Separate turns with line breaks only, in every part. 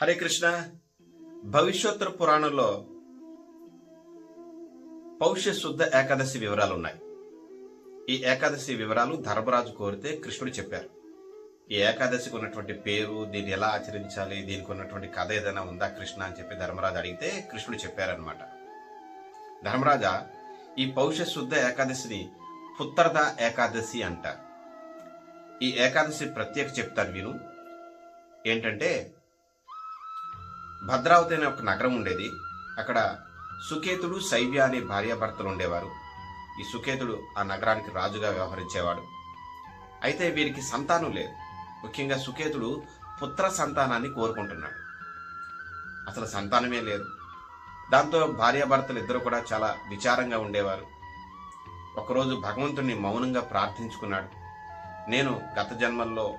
హరే కృష్ణ. భవిష్యోత్తర పురాణంలో పౌష్య శుద్ధ ఏకాదశి వివరాలు ఉన్నాయి ఈ ఏకాదశి వివరాలు ధర్మరాజు కోరితే కృష్ణుడు చెప్పారు. ఈ ఏకాదశికి ఉన్నటువంటి పేరు దీన్ని ఎలా ఆచరించాలి దీనికి ఉన్నటువంటి కథ ఏదైనా ఉందా కృష్ణ అని చెప్పి ధర్మరాజు అడిగితే కృష్ణుడు చెప్పారనమాట ధర్మరాజా ఈ పౌష్య శుద్ధ ఏకాదశిని పుత్రద ఏకాదశి అంటారు ఈ ఏకాదశి ప్రత్యేక చెప్తాను విను. ఏంటంటే భద్రావతి అనే ఒక నగరం ఉండేది. అక్కడ సుకేతుడు శైవ్య అనే భార్యాభర్తలు ఉండేవారు. ఈ సుకేతుడు ఆ నగరానికి రాజుగా వ్యవహరించేవాడు. అయితే వీరికి సంతానం లేదు. ముఖ్యంగా సుకేతుడు పుత్ర సంతానాన్ని కోరుకుంటున్నాడు. అసలు సంతానమే లేదు. దాంతో భార్యాభర్తలు ఇద్దరు కూడా చాలా విచారంగా ఉండేవారు. ఒకరోజు భగవంతుడిని మౌనంగా ప్రార్థించుకున్నాడు. నేను గత జన్మల్లో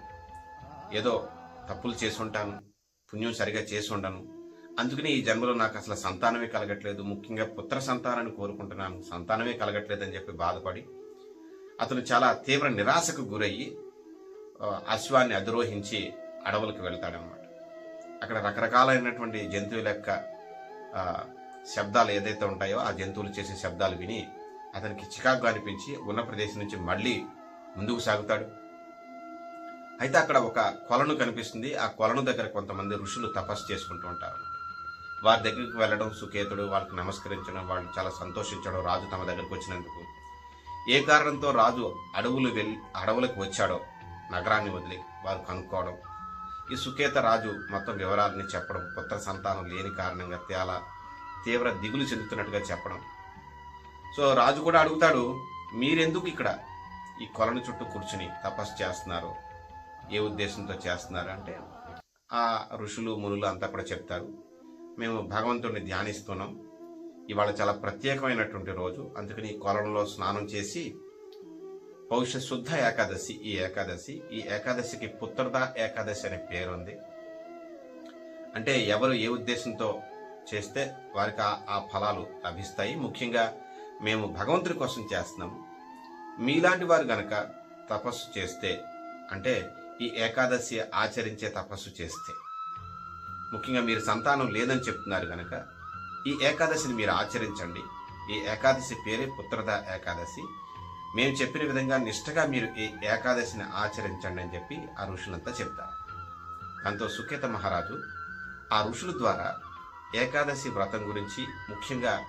ఏదో తప్పులు చేసి ఉంటాను. పుణ్యం సరిగా చేసి ఉండను. అందుకని ఈ జన్మలో నాకు అసలు సంతానమే కలగట్లేదు. ముఖ్యంగా పుత్ర సంతానాన్ని కోరుకుంటున్నాను. సంతానమే కలగట్లేదు అని చెప్పి బాధపడి అతను చాలా తీవ్ర నిరాశకు గురయ్యి అశ్వాన్ని అధిరోహించి అడవులకు వెళ్తాడనమాట అక్కడ రకరకాలైనటువంటి జంతువుల యొక్క శబ్దాలు ఏదైతే ఉంటాయో ఆ జంతువులు చేసే శబ్దాలు విని అతనికి చికాకు అనిపించి ఉన్న ప్రదేశం నుంచి మళ్ళీ ముందుకు సాగుతాడు. అయితే అక్కడ ఒక కొలను కనిపిస్తుంది. ఆ కొలను దగ్గర కొంతమంది ఋషులు తపస్సు చేసుకుంటూ ఉంటారు. వారి దగ్గరికి వెళ్ళడం సుకేతుడు వాళ్ళకి నమస్కరించడం వాళ్ళు చాలా సంతోషించడం రాజు తమ దగ్గరికి వచ్చినందుకు. ఏ కారణంతో రాజు అడవులు వెళ్ళి అడవులకు వచ్చాడో నగరాన్ని వదిలి వారు కనుక్కోవడం. ఈ సుకేత రాజు మొత్తం వివరాలని చెప్పడం పుత్ర సంతానం లేని కారణంగా తేలా తీవ్ర దిగులు చెందుతున్నట్టుగా చెప్పడం. సో రాజు కూడా అడుగుతాడు మీరెందుకు ఇక్కడ ఈ కొలను చుట్టూ కూర్చుని తపస్సు చేస్తున్నారు? ఏ ఉద్దేశంతో చేస్తున్నారు అంటే ఆ ఋషులు మునులు అంతా కూడా చెప్తారు మేము భగవంతుడిని ధ్యానిస్తున్నాం. ఇవాళ చాలా ప్రత్యేకమైనటువంటి రోజు. అందుకని ఈ కొలంలో స్నానం చేసి పౌష శుద్ధ ఏకాదశి ఈ ఏకాదశి ఈ ఏకాదశికి పుత్రద ఏకాదశి అనే పేరు ఉంది అంటే ఎవరు ఏ ఉద్దేశంతో చేస్తే వారికి ఆ- ఆ ఫలాలు లభిస్తాయి. ముఖ్యంగా మేము భగవంతుడి కోసం చేస్తున్నాము మీలాంటి వారు గనక తపస్సు చేస్తే అంటే ఈ ఏకాదశి ఆచరించే తపస్సు చేస్తే. ముఖ్యంగా మీరు సంతానం లేదని చెప్తున్నారు కనుక ఈ ఏకాదశిని మీరు ఆచరించండి. ఈ ఏకాదశి పేరే పుత్రద ఏకాదశి. మేము చెప్పిన విధంగా నిష్ఠగా మీరు ఈ ఏకాదశిని ఆచరించండి అని చెప్పి ఆ ఋషులంతా చెప్తారు. దాంతో సుఖేత మహారాజు ఆ ఋషుల ద్వారా ఏకాదశి వ్రతం గురించి ముఖ్యంగా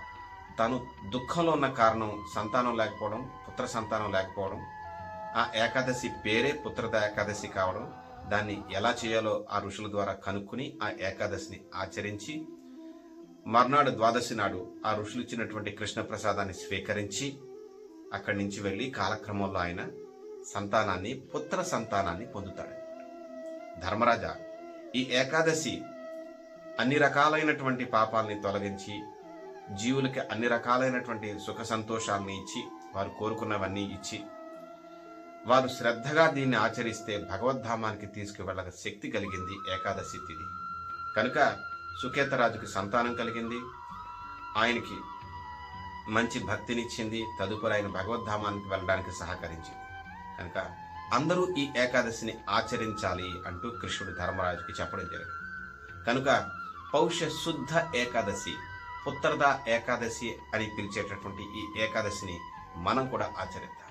తను దుఃఖంలో ఉన్న కారణం సంతానం లేకపోవడం పుత్ర సంతానం లేకపోవడం ఆ ఏకాదశి పేరే పుత్రద ఏకాదశి కావడం దాన్ని ఎలా చేయాలో ఆ ఋషుల ద్వారా కనుక్కుని ఆ ఏకాదశిని ఆచరించి మర్నాడు ద్వాదశి నాడు ఆ ఋషులు ఇచ్చినటువంటి కృష్ణ ప్రసాదాన్ని స్వీకరించి అక్కడి నుంచి వెళ్ళి కాలక్రమంలో ఆయన సంతానాన్ని పుత్ర సంతానాన్ని పొందుతాడు. ధర్మరాజా ఈ ఏకాదశి అన్ని రకాలైనటువంటి పాపాలని తొలగించి జీవులకి అన్ని రకాలైనటువంటి సుఖ సంతోషాలని ఇచ్చి వారు కోరుకున్నవన్నీ ఇచ్చి వారు శ్రద్ధగా దీన్ని ఆచరిస్తే భగవద్ధామానికి తీసుకువెళ్ళక శక్తి కలిగింది ఏకాదశి తిథి. కనుక సుకేతరాజుకి సంతానం కలిగింది. ఆయనకి మంచి భక్తినిచ్చింది. తదుపరి ఆయన భగవద్ధామానికి వెళ్ళడానికి సహకరించింది. కనుక అందరూ ఈ ఏకాదశిని ఆచరించాలి అంటూ కృష్ణుడు ధర్మరాజుకి చెప్పడం జరిగింది. కనుక పౌష్య శుద్ధ ఏకాదశి పుత్రద ఏకాదశి అని పిలిచేటటువంటి ఈ ఏకాదశిని మనం కూడా ఆచరిద్దాం.